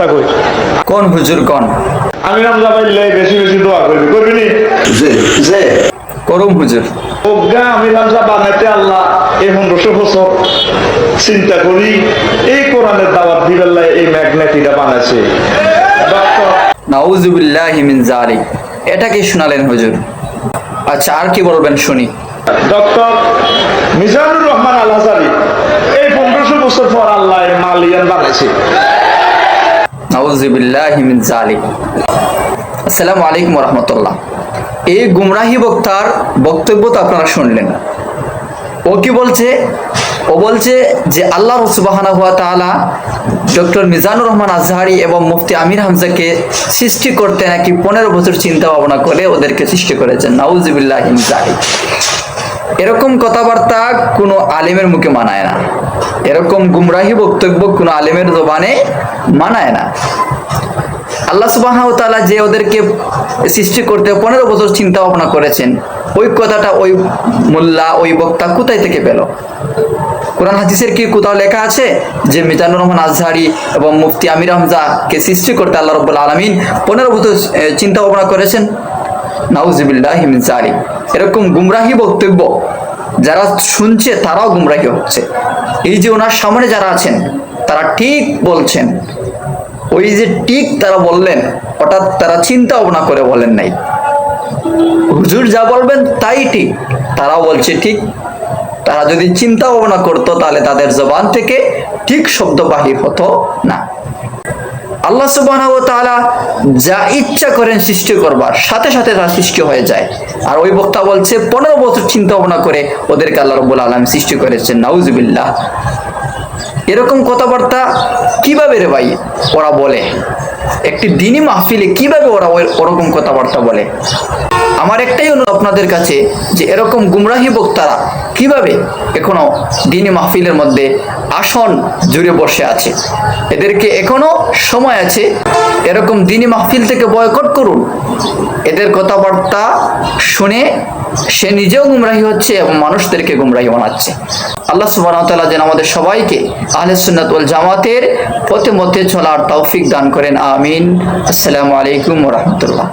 কথাবার্তা কই? কোন হুজুর কোন? আমি নাম যাবাইলে বেশি বেশি দোয়া করবি করবি নি? যে করুম হুজুর। অজ্ঞা আমি নামজা বানাইতে আল্লাহ এই পনেরোশো বছর চিন্তা করি এই কোরআনের দাওয়াত দিবেল্লাই এই ম্যাগনেটিটা বানাইছে। নাউজুবিল্লাহ মিন জালিক এটা কি শোনালেন হুজুর? আচ্ছা আর কি বলবেন শুনি। ডক্টর মিজানুর রহমান আল হাজারি এই পনেরোশো বছর পর আল্লাহ মালিয়ান বানাইছে। নাউজুবিল্লাহ জালিক আসসালামু আলাইকুম রহমতুল্লাহ। এই গুমরাহি বক্তার বক্তব্য তো আপনারা শুনলেন। ও কি বলছে? ও বলছে যে আল্লাহ সুবাহানা হুয়া তাআলা ডক্টর মিজানুর রহমান আজহারি এবং মুফতি আমির হামজাকে সৃষ্টি করতে নাকি পনেরো বছর চিন্তা ভাবনা করে ওদেরকে সৃষ্টি করেছেন। নাউজুবিল্লাহ মিন জালিক এরকম কথাবার্তা কোনো আলেমের মুখে মানায় না। এরকম গুমরাহি বক্তব্য কোনো আলেমের জবানে মানায় না। আল্লাহ সুবাহ তালা যে ওদেরকে সৃষ্টি করতে পনেরো বছর চিন্তা ভাবনা করেছেন, ওই কথাটা ওই মোল্লা, ওই বক্তা কোথায় থেকে পেল? কোরআন হাদিসের কি কোথাও লেখা আছে যে মিজানুর রহমান আজহারি এবং মুফতি আমির হামজাকে সৃষ্টি করতে আল্লাহ রব্বুল আলমিন পনেরো বছর চিন্তা ভাবনা করেছেন? নাউজিবিল্লাহ মিন এরকম গুমরাহি বক্তব্য যারা শুনছে, তারাও গুমরাহি হচ্ছে। এই যে ওনার সামনে যারা আছেন, তারা ঠিক বলছেন। ওই যে ঠিক তারা বললেন, হঠাৎ তারা চিন্তা ভাবনা করে বলেন নাই। হুজুর যা বলবেন তাই ঠিক, তারাও বলছে ঠিক। তারা যদি চিন্তা ভাবনা করতো, তাহলে তাদের জবান থেকে ঠিক শব্দ বাহির হতো না। আল্লাহ সুবহানাহু ওয়া তাআলা যা ইচ্ছা করেন সৃষ্টি করবার, সাথে সাথে তা সৃষ্টি হয়ে যায়। আর ওই বক্তা বলছে, পনেরো বছর চিন্তা ভাবনা করে ওদেরকে আল্লাহ রব্বুল আলম সৃষ্টি করেছেন, নাউজুবিল্লাহ। এরকম কথাবার্তা কীভাবে রে ভাই ওরা বলে? একটি দিনী মাহফিলে কীভাবে ওরা ওরকম কথাবার্তা বলে? আমার একটাই অনুরোধ আপনাদের কাছে যে এরকম গুমরাহি বক্তারা কীভাবে এখনও দিনী মাহফিলের মধ্যে আসন জুড়ে বসে আছে। এদেরকে এখনও সময় আছে এরকম দিনী মাহফিল থেকে বয়কট করুন। এদের কথাবার্তা শুনে সে নিজেও গুমরাহি হচ্ছে এবং মানুষদেরকে গুমরাহি বানাচ্ছে। আল্লাহ ওয়া যেন আমাদের সবাইকে আহলে সুন্নাত ওয়াল জামাতের পথে মধ্যে চলার তৌফিক দান করেন। আমিন। আসসালামু আলাইকুম রাহমাতুল্লাহ।